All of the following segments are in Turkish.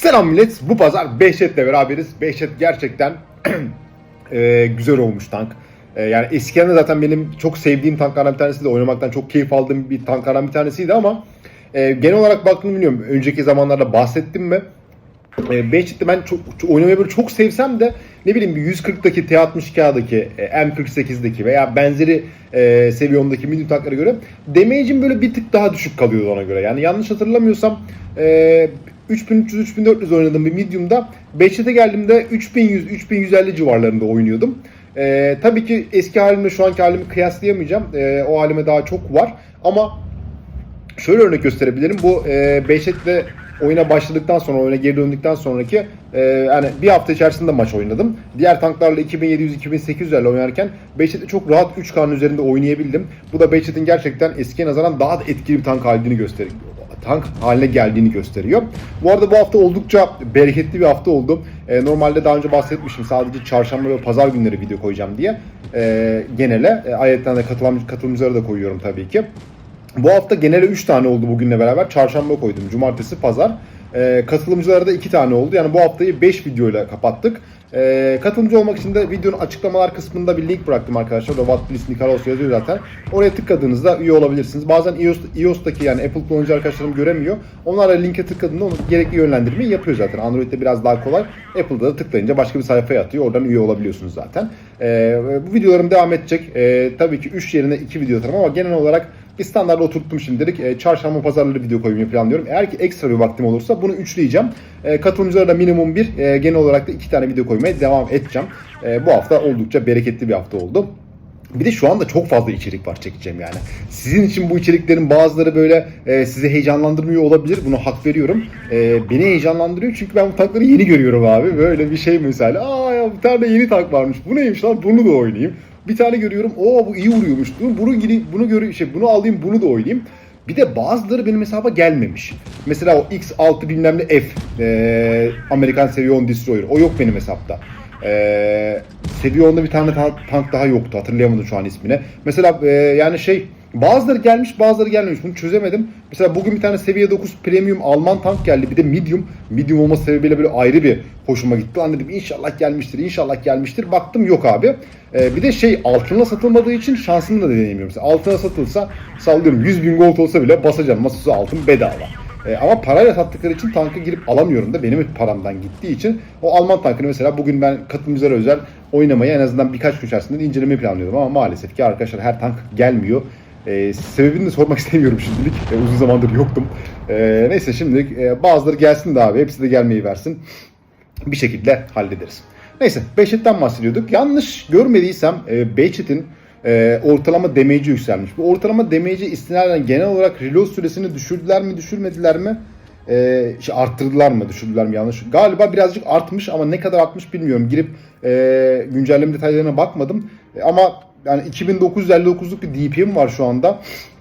Selam millet. Bu pazar Behçet'le beraberiz. Behçet gerçekten e, güzel olmuş tank. E, yani eskiden de zaten benim çok sevdiğim tanklardan bir tanesi de oynamaktan çok keyif aldığım bir tanklardan bir tanesiydi ama e, genel olarak baktığımı bilmiyorum. Önceki zamanlarda bahsettim mi? E, Behçet'te ben çok, çok- oynamayı böyle çok sevsem de ne bileyim bir 140'daki T-60K'daki e, M48'deki veya benzeri e, seviyondaki medium tanklara göre damage'im böyle bir tık daha düşük kalıyordu ona göre. Yani yanlış hatırlamıyorsam e, 3300-3400 oynadığım bir medium'da Behçet'e geldiğimde 3100-3150 civarlarında oynuyordum. E, tabii ki eski halimle şu anki halimi kıyaslayamayacağım. E, o halime daha çok var ama şöyle örnek gösterebilirim. Bu e, Behçet'le oyuna başladıktan sonra, oyuna geri döndükten sonraki e, yani bir hafta içerisinde maç oynadım. Diğer tanklarla 2700-2800'lerle oynarken Behçet'le çok rahat 3K'nın üzerinde oynayabildim. Bu da Behçet'in gerçekten eskiye nazaran daha da etkili bir tank halini gösteriyor tank haline geldiğini gösteriyor. Bu arada bu hafta oldukça bereketli bir hafta oldu. E, normalde daha önce bahsetmiştim sadece çarşamba ve pazar günleri video koyacağım diye. E, genele. E, ayetten de katılan, katılımcıları da koyuyorum tabii ki. Bu hafta genelde 3 tane oldu bugünle beraber. Çarşamba koydum. Cumartesi, pazar. Ee, katılımcılara da 2 tane oldu. Yani bu haftayı 5 videoyla kapattık. Ee, katılımcı olmak için de videonun açıklamalar kısmında bir link bıraktım arkadaşlar. Orada Wattbills Nikalos yazıyor zaten. Oraya tıkladığınızda üye olabilirsiniz. Bazen iOS, iOS'taki yani Apple kullanıcı arkadaşlarım göremiyor. Onlarla linke tıkladığında onu gerekli yönlendirmeyi yapıyor zaten. Android'de biraz daha kolay. Apple'da da tıklayınca başka bir sayfaya atıyor. Oradan üye olabiliyorsunuz zaten. Ee, bu videolarım devam edecek. Ee, tabii ki 3 yerine 2 video atarım ama genel olarak bir standarda oturttum şimdilik. E, çarşamba pazarları video koymayı planlıyorum. Eğer ki ekstra bir vaktim olursa bunu üçleyeceğim. E, katılımcılara da minimum bir, e, genel olarak da iki tane video koymaya devam edeceğim. E, bu hafta oldukça bereketli bir hafta oldu. Bir de şu anda çok fazla içerik var çekeceğim yani. Sizin için bu içeriklerin bazıları böyle e, sizi heyecanlandırmıyor olabilir. Bunu hak veriyorum. E, beni heyecanlandırıyor çünkü ben bu tankları yeni görüyorum abi. Böyle bir şey mesela. Aa ya bir tane yeni tank varmış. Bu neymiş lan? Bunu da oynayayım. Bir tane görüyorum. Oo bu iyi vuruyormuş. Bunu bunu görü şey bunu alayım, bunu da oynayayım. Bir de bazıları benim hesaba gelmemiş. Mesela o X6 bilmem ne F. E, Amerikan 10 Destroyer. O yok benim hesapta. Seviye 10'da bir tane ta- tank daha yoktu. Hatırlayamadım şu an ismini. Mesela e, yani şey bazıları gelmiş bazıları gelmemiş. Bunu çözemedim. Mesela bugün bir tane seviye 9 premium Alman tank geldi. Bir de medium. Medium olması sebebiyle böyle ayrı bir hoşuma gitti. Lan dedim inşallah gelmiştir inşallah gelmiştir. Baktım yok abi. Ee, bir de şey altına satılmadığı için şansımı da deneyemiyorum. Mesela altına satılsa sallıyorum 100 bin gold olsa bile basacağım. Masası altın bedava. E, ama parayla sattıkları için tankı girip alamıyorum da benim paramdan gittiği için o Alman tankını mesela bugün ben katılımcılara özel oynamayı en azından birkaç gün içerisinde incelemeyi planlıyordum ama maalesef ki arkadaşlar her tank gelmiyor. E, sebebini de sormak istemiyorum şimdilik. E, uzun zamandır yoktum. E, neyse şimdilik e, bazıları gelsin de abi hepsi de gelmeyi versin. Bir şekilde hallederiz. Neyse Behçet'ten bahsediyorduk. Yanlış görmediysem e, Behçet'in e, ortalama damage'i yükselmiş. Bu ortalama damage'i istinaden genel olarak reload süresini düşürdüler mi düşürmediler mi? E, şey, arttırdılar mı düşürdüler mi yanlış? Galiba birazcık artmış ama ne kadar artmış bilmiyorum. Girip e, güncelleme detaylarına bakmadım. E, ama yani 2959'luk bir DPM var şu anda.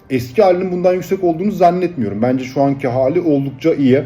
Eski halinin bundan yüksek olduğunu zannetmiyorum. Bence şu anki hali oldukça iyi.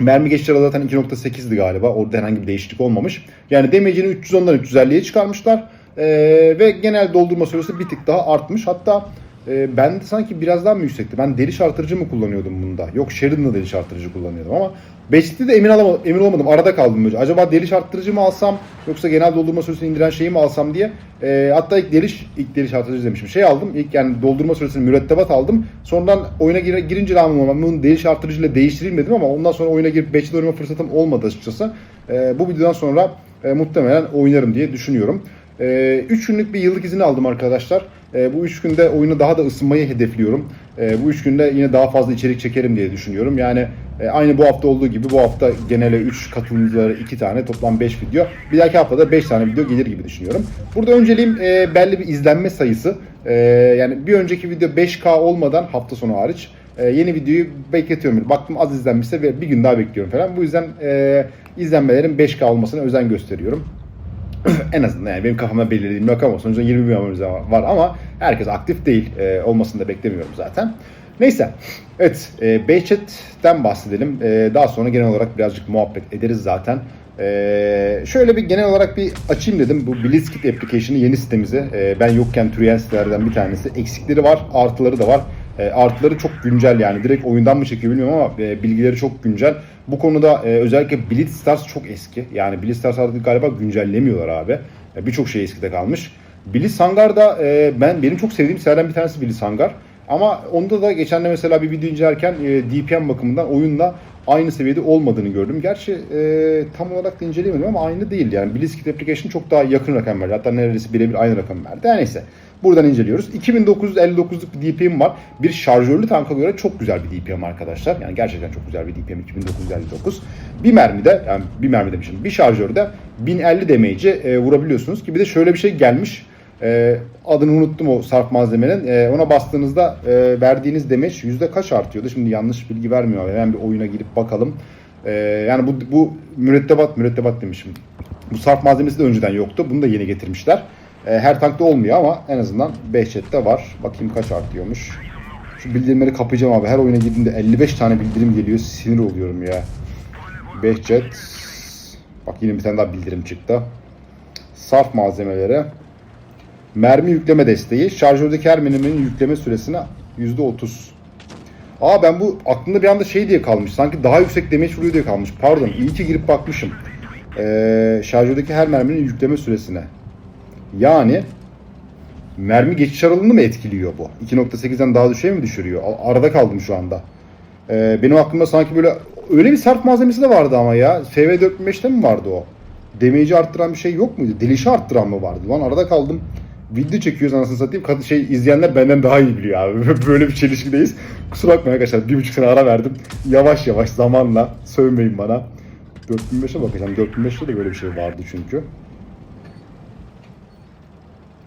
Mermi geçişleri zaten 2.8'di galiba. Orada herhangi bir değişiklik olmamış. Yani damage'ini 310'dan 350'ye çıkarmışlar. Ee, ve genel doldurma süresi bir tık daha artmış. Hatta e, ben de sanki biraz daha mı yüksekti? Ben deliş artırıcı mı kullanıyordum bunda? Yok Sheridan'da deliş artırıcı kullanıyordum ama Beşik'te de emin, alamadım, emin olmadım. Arada kaldım böyle. Acaba deliş arttırıcı mı alsam yoksa genel doldurma süresini indiren şeyi mi alsam diye. E, hatta ilk deliş, ilk deliş artırıcı demişim. Şey aldım. İlk yani doldurma süresini mürettebat aldım. Sonradan oyuna gir, girince rağmen bunun deliş artırıcıyla değiştirilmedim ama ondan sonra oyuna girip Beşik'te oynama fırsatım olmadı açıkçası. E, bu videodan sonra e, muhtemelen oynarım diye düşünüyorum. 3 günlük bir yıllık izin aldım arkadaşlar. E, bu 3 günde oyunu daha da ısınmayı hedefliyorum. E, bu 3 günde yine daha fazla içerik çekerim diye düşünüyorum. Yani e, aynı bu hafta olduğu gibi bu hafta genele 3 katılımcılara 2 tane toplam 5 video. Bir dahaki haftada 5 tane video gelir gibi düşünüyorum. Burada önceliğim e, belli bir izlenme sayısı. E, yani bir önceki video 5K olmadan hafta sonu hariç e, yeni videoyu bekletiyorum. Baktım az izlenmişse bir gün daha bekliyorum falan. Bu yüzden e, izlenmelerin 5K olmasına özen gösteriyorum en azından yani benim kafamda belirlediğim rakam olsun. Sonuçta 20 bin abonemiz var ama herkes aktif değil. E, olmasını da beklemiyorum zaten. Neyse. Evet. E, Behçet'ten bahsedelim. E, daha sonra genel olarak birazcık muhabbet ederiz zaten. E, şöyle bir genel olarak bir açayım dedim. Bu Blitzkit application'ı yeni sitemizi. E, ben yokken türeyen sitelerden bir tanesi. Eksikleri var, artıları da var. E, artıları çok güncel yani. Direkt oyundan mı çekiyor bilmiyorum ama e, bilgileri çok güncel. Bu konuda e, özellikle Blitzstars çok eski. Yani Blitzstars artık galiba güncellemiyorlar abi. E, Birçok şey eskide kalmış. Blitz Hangar da e, ben benim çok sevdiğim serilerden bir tanesi Blitz Hangar. Ama onda da geçen de mesela bir video incelerken e, DPM bakımından oyunla aynı seviyede olmadığını gördüm. Gerçi e, tam olarak da inceleyemedim ama aynı değil. Yani Blitzkrieg Application çok daha yakın rakam verdi. Hatta neredeyse birebir aynı rakam verdi. Her neyse. Buradan inceliyoruz. 2959'luk bir DPM var. Bir şarjörlü tanka göre çok güzel bir DPM arkadaşlar. Yani gerçekten çok güzel bir DPM 2959. Bir mermide yani bir mermi demişim. Bir şarjörde 1050 damage'i e, vurabiliyorsunuz ki bir de şöyle bir şey gelmiş. E, adını unuttum o sarf malzemenin. E, ona bastığınızda e, verdiğiniz damage yüzde kaç artıyordu? Şimdi yanlış bilgi vermiyor. Hemen bir oyuna girip bakalım. E, yani bu, bu mürettebat, mürettebat demişim. Bu sarf malzemesi de önceden yoktu. Bunu da yeni getirmişler. E, her tankta olmuyor ama en azından Behçet'te var. Bakayım kaç artıyormuş. Şu bildirimleri kapayacağım abi. Her oyuna girdiğimde 55 tane bildirim geliyor. Sinir oluyorum ya. Behçet. Bak yine bir tane daha bildirim çıktı. Sarf malzemeleri. Mermi yükleme desteği. Şarjördeki her merminin yükleme süresine %30. Aa ben bu aklımda bir anda şey diye kalmış. Sanki daha yüksek damage vuruyor diye kalmış. Pardon iyi ki girip bakmışım. Ee, şarjördeki her merminin yükleme süresine. Yani mermi geçiş aralığını mı etkiliyor bu? 2.8'den daha düşeye mi düşürüyor? Arada kaldım şu anda. Ee, benim aklımda sanki böyle öyle bir sarf malzemesi de vardı ama ya. FV45'te mi vardı o? Damage'i arttıran bir şey yok muydu? Delişi arttıran mı vardı? Lan arada kaldım. Video çekiyoruz anasını satayım. Kadın şey izleyenler benden daha iyi biliyor abi. Böyle bir çelişkideyiz. Kusura bakmayın arkadaşlar. Bir buçuk sene ara verdim. Yavaş yavaş zamanla sövmeyin bana. 4005'e bakacağım. 4005'te de böyle bir şey vardı çünkü.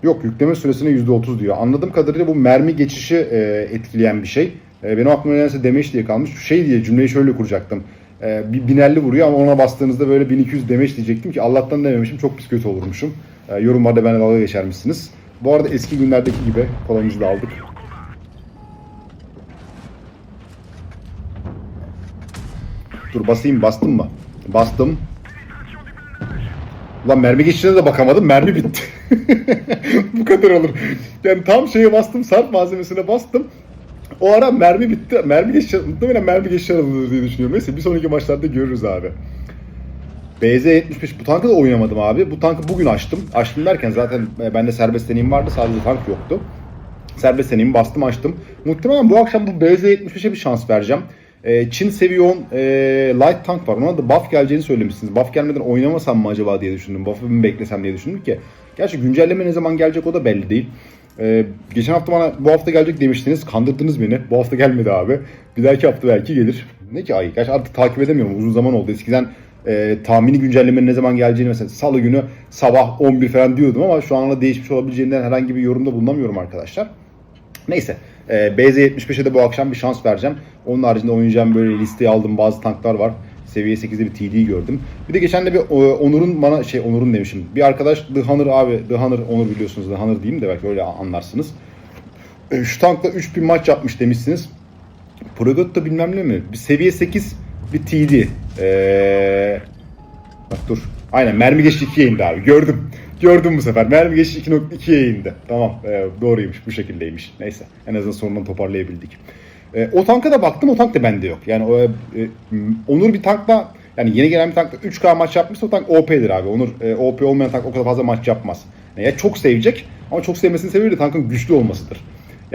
Yok yükleme süresine %30 diyor. Anladığım kadarıyla bu mermi geçişi e, etkileyen bir şey. E, benim aklıma nedense demeç diye kalmış. Şey diye cümleyi şöyle kuracaktım. E, bir binerli vuruyor ama ona bastığınızda böyle 1200 demeç diyecektim ki Allah'tan dememişim. Çok pis kötü olurmuşum. E, yorumlarda benimle dalga geçermişsiniz. Bu arada eski günlerdeki gibi kolamızı da aldık. Dur basayım bastım mı? Bastım. Ulan mermi geçişine de bakamadım. Mermi bitti. Bu kadar olur. Yani tam şeye bastım. Sarp malzemesine bastım. O ara mermi bitti. Mermi geçişi, muhtemelen mermi geçişi alınır diye düşünüyorum. Neyse bir sonraki maçlarda görürüz abi. BZ-75 bu tankı da oynamadım abi. Bu tankı bugün açtım. Açtım derken zaten e, bende serbest deneyim vardı. Sadece tank yoktu. Serbest deneyim bastım açtım. Muhtemelen bu akşam bu BZ-75'e bir şans vereceğim. E, Çin Seviyon e, Light Tank var. Ona da buff geleceğini söylemişsiniz. Buff gelmeden oynamasam mı acaba diye düşündüm. Buff'ı mı beklesem diye düşündüm ki. Gerçi güncelleme ne zaman gelecek o da belli değil. E, geçen hafta bana bu hafta gelecek demiştiniz. Kandırdınız beni. Bu hafta gelmedi abi. Bir dahaki hafta belki gelir. Ne ki ay? Gerçi artık takip edemiyorum. Uzun zaman oldu. Eskiden e, tahmini güncellemenin ne zaman geleceğini mesela salı günü sabah 11 falan diyordum ama şu anda değişmiş olabileceğinden herhangi bir yorumda bulunamıyorum arkadaşlar. Neyse. E, BZ75'e de bu akşam bir şans vereceğim. Onun haricinde oynayacağım böyle listeye aldığım bazı tanklar var. Seviye 8'de bir TD gördüm. Bir de geçen de bir Onur'un bana şey Onur'un demişim. Bir arkadaş The Hunter abi. The Hunter Onur biliyorsunuz. The Hunter diyeyim de belki öyle anlarsınız. E, şu tankla 3000 maç yapmış demişsiniz. Progetto bilmem ne mi? Bir seviye 8 bir TD. Ee, bak dur. Aynen mermi geçti 2'ye indi abi. Gördüm. Gördüm bu sefer. Mermi geçti 2.2'ye indi. Tamam. E, doğruymuş. Bu şekildeymiş. Neyse. En azından sonundan toparlayabildik. E, o tanka da baktım. O tank da bende yok. Yani o, e, Onur bir tankla yani yeni gelen bir tankla 3K maç yapmışsa o tank OP'dir abi. Onur e, OP olmayan tank o kadar fazla maç yapmaz. Yani ya çok sevecek ama çok sevmesinin sebebi de tankın güçlü olmasıdır.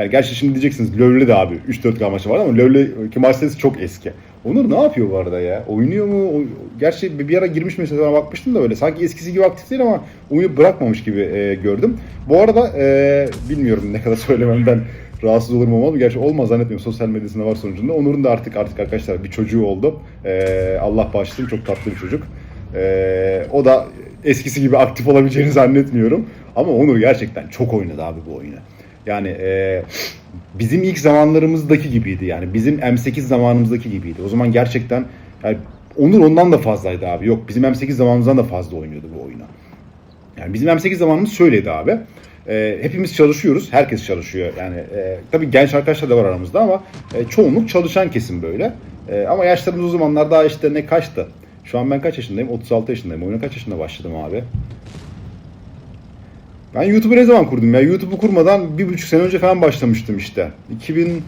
Yani gerçi şimdi diyeceksiniz LoL'de de abi 3-4K maçı var ama LoL'deki maç sayısı çok eski. Onur ne yapıyor bu arada ya? Oynuyor mu? Gerçi bir ara girmiş mesela bakmıştım da öyle. Sanki eskisi gibi aktif değil ama oyunu bırakmamış gibi e, gördüm. Bu arada e, bilmiyorum ne kadar söylememden rahatsız olur mu olmaz mı? Gerçi olmaz zannetmiyorum. Sosyal medyasında var sonucunda. Onur'un da artık artık arkadaşlar bir çocuğu oldu. E, Allah bağışlasın çok tatlı bir çocuk. E, o da eskisi gibi aktif olabileceğini zannetmiyorum. Ama Onur gerçekten çok oynadı abi bu oyunu. Yani e, bizim ilk zamanlarımızdaki gibiydi yani. Bizim M8 zamanımızdaki gibiydi. O zaman gerçekten yani Onur ondan da fazlaydı abi. Yok bizim M8 zamanımızdan da fazla oynuyordu bu oyunu. Yani bizim M8 zamanımız şöyleydi abi. E, hepimiz çalışıyoruz. Herkes çalışıyor. Yani e, tabii genç arkadaşlar da var aramızda ama e, çoğunluk çalışan kesim böyle. E, ama yaşlarımız o zamanlar daha işte ne kaçtı? Şu an ben kaç yaşındayım? 36 yaşındayım. Oyuna kaç yaşında başladım abi? Ben YouTube'u ne zaman kurdum ya? YouTube'u kurmadan bir buçuk sene önce falan başlamıştım işte. 2000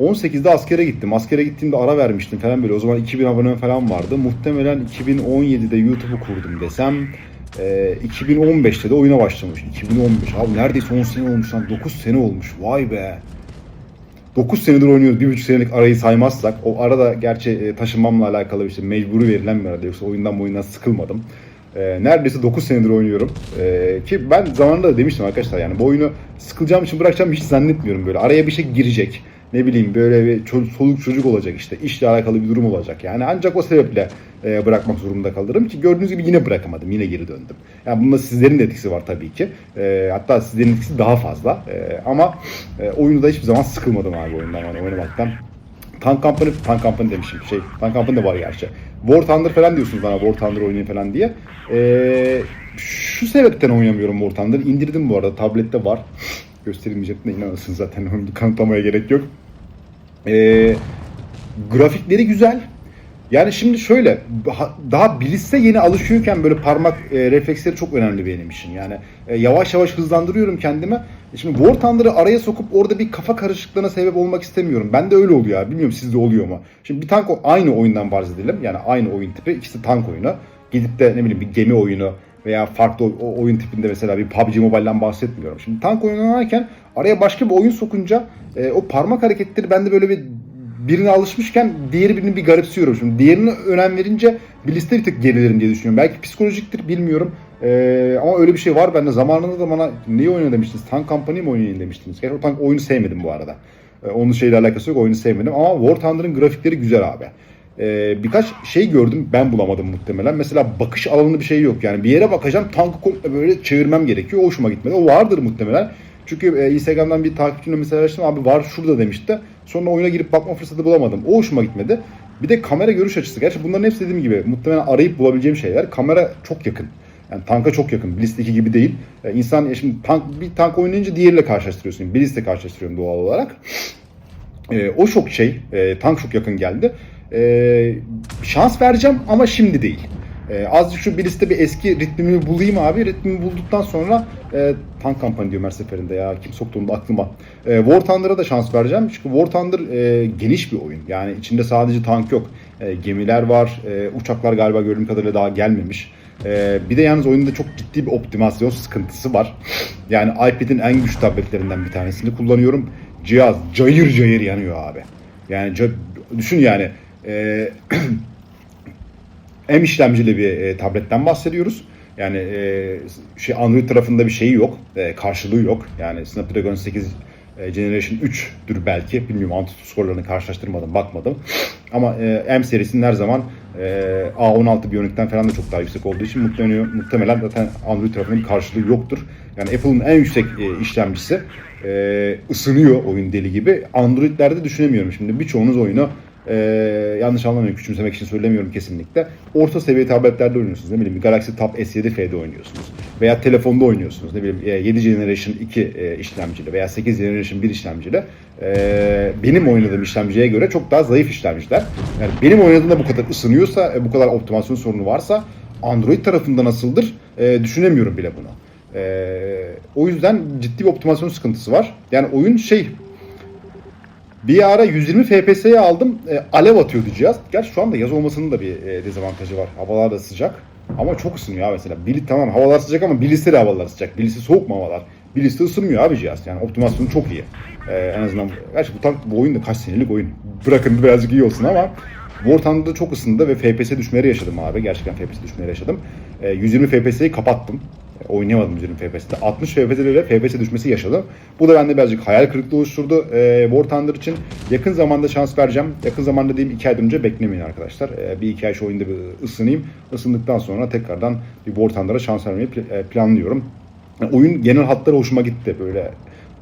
18'de askere gittim. Askere gittiğimde ara vermiştim falan böyle. O zaman 2000 abone falan vardı. Muhtemelen 2017'de YouTube'u kurdum desem. e, 2015'te de oyuna başlamış. 2015. Abi neredeyse 10 sene olmuş lan. 9 sene olmuş. Vay be. 9 senedir oynuyoruz. 1,5 senelik arayı saymazsak. O arada gerçi e, taşınmamla alakalı işte mecburi verilen bir arada. Yoksa oyundan bu oyundan sıkılmadım. E, neredeyse 9 senedir oynuyorum. E, ki ben zamanında da demiştim arkadaşlar yani bu oyunu sıkılacağım için bırakacağım hiç zannetmiyorum böyle. Araya bir şey girecek. Ne bileyim böyle bir ço- soluk çocuk olacak işte. işle alakalı bir durum olacak. Yani ancak o sebeple e, bırakmak zorunda kalırım ki gördüğünüz gibi yine bırakamadım. Yine geri döndüm. Yani bunda sizlerin de etkisi var tabii ki. E, hatta sizlerin etkisi daha fazla. E, ama e, oyunu da hiçbir zaman sıkılmadım abi oyundan yani oynamaktan. Tank Company, Tank Company demişim. Şey, Tank Company de var gerçi. War Thunder falan diyorsunuz bana War Thunder oynayın falan diye. Ee, şu sebepten oynamıyorum War Thunder. İndirdim bu arada. Tablette var. Gösterilmeyecek de inanırsınız zaten. Kanıtlamaya gerek yok. Ee, grafikleri güzel. Yani şimdi şöyle ha- daha bilişse yeni alışıyorken böyle parmak e, refleksleri çok önemli benim için. Yani e, yavaş yavaş hızlandırıyorum kendimi. Şimdi War Thunder'ı araya sokup orada bir kafa karışıklığına sebep olmak istemiyorum. Ben de öyle oluyor abi. Bilmiyorum sizde oluyor mu? Şimdi bir tank aynı oyundan bahsedelim. Yani aynı oyun tipi. İkisi tank oyunu. Gidip de ne bileyim bir gemi oyunu veya farklı oyun tipinde mesela bir PUBG Mobile'den bahsetmiyorum. Şimdi tank oynarken araya başka bir oyun sokunca e, o parmak hareketleri bende böyle bir birine alışmışken diğeri birini bir garipsiyorum. Şimdi diğerine önem verince bir liste bir tık gerilirim diye düşünüyorum. Belki psikolojiktir bilmiyorum. Ee, ama öyle bir şey var bende. Zamanında da bana neyi oynuyor demiştiniz? Tank Company mi oynayın demiştiniz. Gerçi o tank oyunu sevmedim bu arada. Ee, onun şeyle alakası yok. Oyunu sevmedim. Ama War Thunder'ın grafikleri güzel abi. Ee, birkaç şey gördüm ben bulamadım muhtemelen. Mesela bakış alanında bir şey yok. Yani bir yere bakacağım tankı böyle çevirmem gerekiyor. O hoşuma gitmedi. O vardır muhtemelen. Çünkü e, Instagram'dan bir takipçimle mesajlaştım. Abi var şurada demişti. Sonra oyuna girip bakma fırsatı bulamadım. O hoşuma gitmedi. Bir de kamera görüş açısı. Gerçi bunların hepsi dediğim gibi muhtemelen arayıp bulabileceğim şeyler. Kamera çok yakın. Yani tanka çok yakın. Bliss'teki gibi değil. E, insan e, şimdi tank, bir tank oynayınca diğeriyle karşılaştırıyorsun. Bliss'le karşılaştırıyorum doğal olarak. E, o çok şey, e, tank çok yakın geldi. E, şans vereceğim ama şimdi değil. E, azıcık şu bir liste bir eski ritmimi bulayım abi. Ritmimi bulduktan sonra e, tank kampanya diyorum her seferinde ya. Kim soktu onu aklıma. E, War Thunder'a da şans vereceğim. Çünkü War Thunder e, geniş bir oyun. Yani içinde sadece tank yok. E, gemiler var. E, uçaklar galiba gördüğüm kadarıyla daha gelmemiş. E, bir de yalnız oyunda çok ciddi bir optimasyon sıkıntısı var. Yani iPad'in en güçlü tabletlerinden bir tanesini kullanıyorum. Cihaz cayır cayır yanıyor abi. Yani düşün yani e, M işlemcili bir e, tabletten bahsediyoruz. Yani e, şey Android tarafında bir şeyi yok, e, karşılığı yok. Yani Snapdragon 8 e, Generation 3'dür belki. Bilmiyorum Antutu skorlarını karşılaştırmadım, bakmadım. Ama e, M serisinin her zaman e, A16 Bionic'ten falan da çok daha yüksek olduğu için muhtemelen, muhtemelen zaten Android tarafında bir karşılığı yoktur. Yani Apple'ın en yüksek e, işlemcisi e, ısınıyor oyun deli gibi. Android'lerde düşünemiyorum şimdi. Birçoğunuz oyunu ee, yanlış anlamayın küçümsemek için söylemiyorum kesinlikle. Orta seviye tabletlerde oynuyorsunuz. Ne bileyim Galaxy Tab S7 F'de oynuyorsunuz. Veya telefonda oynuyorsunuz. Ne bileyim e, 7 Generation 2 e, işlemcili veya 8 Generation 1 işlemcili. Ee, benim oynadığım işlemciye göre çok daha zayıf işlemciler. Yani benim oynadığımda bu kadar ısınıyorsa, e, bu kadar optimasyon sorunu varsa Android tarafında nasıldır e, düşünemiyorum bile bunu. Ee, o yüzden ciddi bir optimasyon sıkıntısı var. Yani oyun şey bir ara 120 FPS'ye aldım. E, alev atıyordu cihaz. Gerçi şu anda yaz olmasının da bir e, dezavantajı var. Havalar da sıcak. Ama çok ısınıyor abi mesela. Bili tamam havalar sıcak ama biliste de havalar sıcak. Bilisi soğuk mu havalar? Biliste ısınmıyor abi cihaz. Yani optimasyonu çok iyi. E, en azından gerçi bu tank bu oyun da kaç senelik oyun. Bırakın birazcık iyi olsun ama War Thunder'da çok ısındı ve FPS düşmeleri yaşadım abi. Gerçekten FPS düşmeleri yaşadım. E, 120 FPS'yi kapattım. Oynayamadım 120 FPS'te. 60 FPS'de bile FPS düşmesi yaşadım. Bu da bende birazcık hayal kırıklığı oluşturdu. E, War Thunder için yakın zamanda şans vereceğim. Yakın zamanda dediğim 2 ay önce beklemeyin arkadaşlar. E, bir iki ay şu oyunda bir ısınayım. Isındıktan sonra tekrardan bir War Thunder'a şans vermeyi e, planlıyorum. E, oyun genel hatları hoşuma gitti. Böyle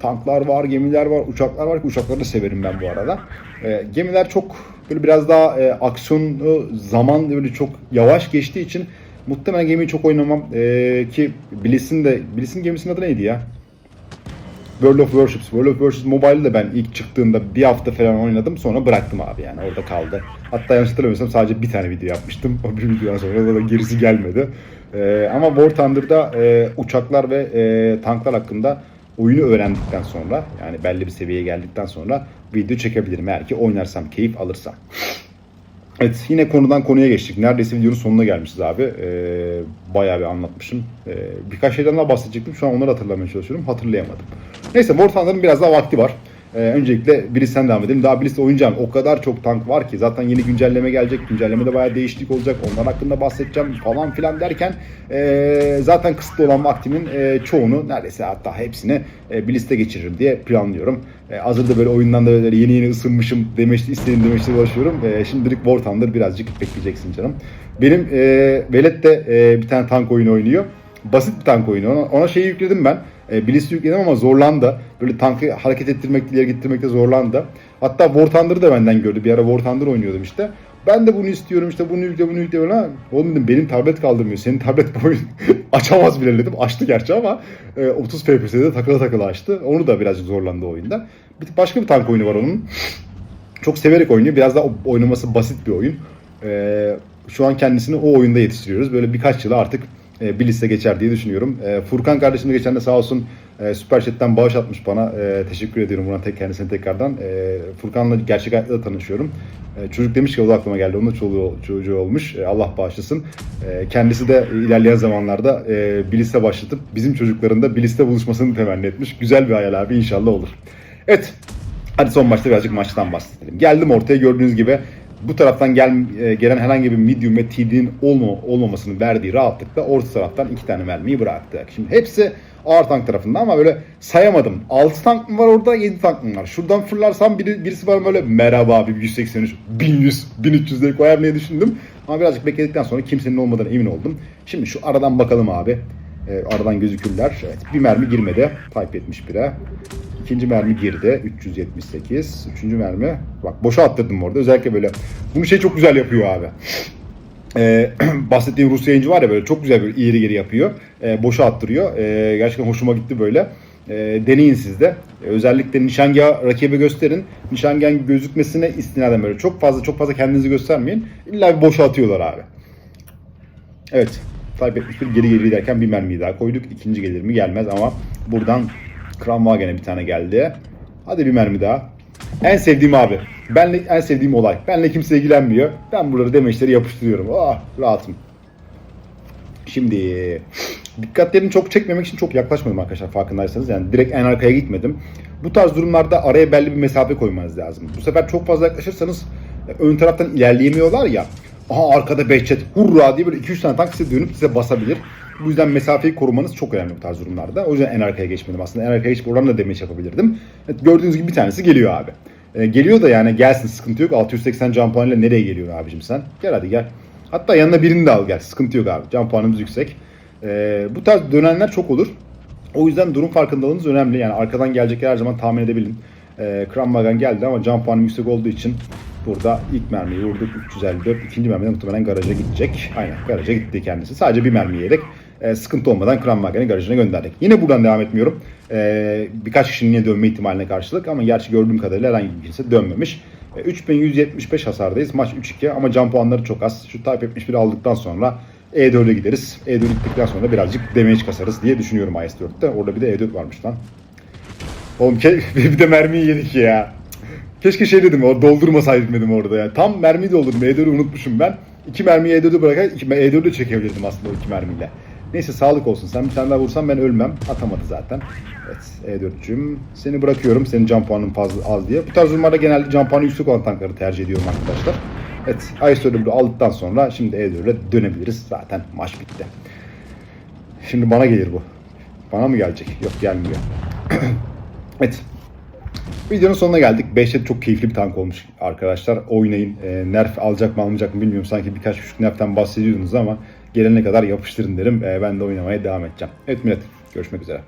tanklar var, gemiler var, uçaklar var ki uçakları da severim ben bu arada. E, gemiler çok böyle biraz daha e, aksiyonlu zaman böyle çok yavaş geçtiği için muhtemelen gemiyi çok oynamam. E, ki Bliss'in de Bliss'in gemisinin adı neydi ya? World of Warships. World of Warships Mobile'de de ben ilk çıktığında bir hafta falan oynadım. Sonra bıraktım abi yani orada kaldı. Hatta yanlış hatırlamıyorsam sadece bir tane video yapmıştım. O bir videodan sonra da gerisi gelmedi. Ee, ama War Thunder'da e, uçaklar ve e, tanklar hakkında oyunu öğrendikten sonra yani belli bir seviyeye geldikten sonra video çekebilirim eğer ki oynarsam, keyif alırsam. Evet yine konudan konuya geçtik. Neredeyse videonun sonuna gelmişiz abi. Ee, bayağı bir anlatmışım. Ee, birkaç şeyden daha bahsedecektim. Şu an onları hatırlamaya çalışıyorum. Hatırlayamadım. Neyse Mortanların biraz daha vakti var. Ee, öncelikle Bliss'ten devam edelim. Daha Bliss'te oynayacağım. O kadar çok tank var ki. Zaten yeni güncelleme gelecek. Güncellemede bayağı değişiklik olacak. Onlar hakkında bahsedeceğim falan filan derken ee, zaten kısıtlı olan vaktimin ee, çoğunu neredeyse hatta hepsini e, Bliss'te geçiririm diye planlıyorum. E, hazırda böyle oyundan da böyle yeni yeni ısınmışım demeçli istedim demeçli ulaşıyorum. E, şimdilik War Thunder birazcık bekleyeceksin canım. Benim e, Velet de e, bir tane tank oyunu oynuyor. Basit bir tank oyunu. Ona, ona şeyi yükledim ben. E, Bliss'i yükledim ama zorlandı. Böyle tankı hareket ettirmekte, ileri gittirmekte zorlandı. Hatta War Thunder'ı da benden gördü. Bir ara War Thunder oynuyordum işte. Ben de bunu istiyorum işte bunu yükle bunu yükle falan. Oğlum dedim benim tablet kaldırmıyor. Senin tablet bu oyun açamaz bile dedim. Açtı gerçi ama e, 30 FPS'de takıla takıla açtı. Onu da birazcık zorlandı oyunda. Bir, başka bir tank oyunu var onun. Çok severek oynuyor. Biraz daha oynaması basit bir oyun. E, şu an kendisini o oyunda yetiştiriyoruz. Böyle birkaç yıla artık e, Bliss'e geçer diye düşünüyorum. E, Furkan kardeşim de geçen de sağ olsun e, Süper Chat'ten bağış atmış bana. E, teşekkür ediyorum buna tek kendisine tekrardan. E, Furkan'la gerçek hayatta da tanışıyorum. E, çocuk demiş ki o da aklıma geldi. Onun da çoluğu, çocuğu olmuş. E, Allah bağışlasın. E, kendisi de ilerleyen zamanlarda e, Bliss'e başlatıp bizim çocukların da Bliss'te buluşmasını temenni etmiş. Güzel bir hayal abi inşallah olur. Evet. Hadi son maçta birazcık maçtan bahsedelim. Geldim ortaya gördüğünüz gibi bu taraftan gel, e, gelen herhangi bir medium ve TD'nin olma, olmamasının verdiği rahatlıkla orta taraftan iki tane mermiyi bıraktık. Şimdi hepsi ağır tank tarafında ama böyle sayamadım. 6 tank mı var orada 7 tank mı var? Şuradan fırlarsam biri, birisi bana böyle merhaba abi 183, 1100, 1300 diye koyar diye düşündüm. Ama birazcık bekledikten sonra kimsenin olmadığına emin oldum. Şimdi şu aradan bakalım abi. E, aradan gözükürler. Evet bir mermi girmedi. Type 71'e. İkinci mermi girdi. 378. Üçüncü mermi. Bak boşa attırdım orada. Özellikle böyle. Bunu şey çok güzel yapıyor abi. Ee, bahsettiğim Rus yayıncı var ya böyle çok güzel böyle ileri geri yapıyor. Ee, boşa attırıyor. Ee, gerçekten hoşuma gitti böyle. Ee, deneyin siz de. Ee, özellikle nişangah rakibe gösterin. Nişangah gözükmesine istinaden böyle çok fazla çok fazla kendinizi göstermeyin. İlla bir boşa atıyorlar abi. Evet. Type 71 geri geri giderken bir mermiyi daha koyduk. İkinci gelir mi gelmez ama buradan Kramwagen'e bir tane geldi. Hadi bir mermi daha. En sevdiğim abi. Benle en sevdiğim olay. Benle kimse ilgilenmiyor. Ben buraları demeçleri yapıştırıyorum. Ah rahatım. Şimdi dikkatlerini çok çekmemek için çok yaklaşmadım arkadaşlar farkındaysanız. Yani direkt en arkaya gitmedim. Bu tarz durumlarda araya belli bir mesafe koymanız lazım. Bu sefer çok fazla yaklaşırsanız ön taraftan ilerleyemiyorlar ya. Aha arkada Behçet hurra diye böyle 2-3 tane tank size dönüp size basabilir. Bu yüzden mesafeyi korumanız çok önemli bu tarz durumlarda. O yüzden en arkaya geçmedim aslında. En arkaya geçip oradan da demeç yapabilirdim. Evet, gördüğünüz gibi bir tanesi geliyor abi. E, geliyor da yani gelsin sıkıntı yok. 680 can puanıyla nereye geliyorsun abicim sen? Gel hadi gel. Hatta yanına birini de al gel. Sıkıntı yok abi. Can puanımız yüksek. E, bu tarz dönenler çok olur. O yüzden durum farkındalığınız önemli. Yani arkadan gelecekler her zaman tahmin edebilin. E, Kramwagen geldi ama can puanım yüksek olduğu için burada ilk mermiyi vurduk 354. İkinci mermiden muhtemelen garaja gidecek. Aynen garaja gitti kendisi. Sadece bir mermi yiyerek e, sıkıntı olmadan Kramwagen'i garajına gönderdik. Yine buradan devam etmiyorum. E, birkaç kişinin yine dönme ihtimaline karşılık ama gerçi gördüğüm kadarıyla herhangi bir kimse dönmemiş. E, 3175 hasardayız. Maç 3-2 ama can puanları çok az. Şu Type 71 aldıktan sonra E4'e gideriz. E4 gittikten sonra birazcık damage kasarız diye düşünüyorum IS-4'te. Orada bir de E4 varmış lan. Oğlum bir de mermiyi yedik ya. Keşke şey dedim o doldurmasaydım dedim orada yani. Tam mermiyi doldurdum. E4'ü unutmuşum ben. İki mermiyi E4'ü bırakarak iki, E4'ü çekebilirdim aslında o iki mermiyle. Neyse sağlık olsun. Sen bir tane daha vursan ben ölmem. Atamadı zaten. Evet E4'cüm. Seni bırakıyorum. Senin can puanın fazla az diye. Bu tarz durumlarda genelde can puanı yüksek olan tankları tercih ediyorum arkadaşlar. Evet IS-4'ü aldıktan sonra şimdi E4'e dönebiliriz. Zaten maç bitti. Şimdi bana gelir bu. Bana mı gelecek? Yok gelmiyor. evet. Videonun sonuna geldik. Behçet çok keyifli bir tank olmuş arkadaşlar. Oynayın. E, nerf alacak mı almayacak mı bilmiyorum. Sanki birkaç küçük nerften bahsediyordunuz ama gelene kadar yapıştırın derim. E, ben de oynamaya devam edeceğim. Evet millet. Görüşmek üzere.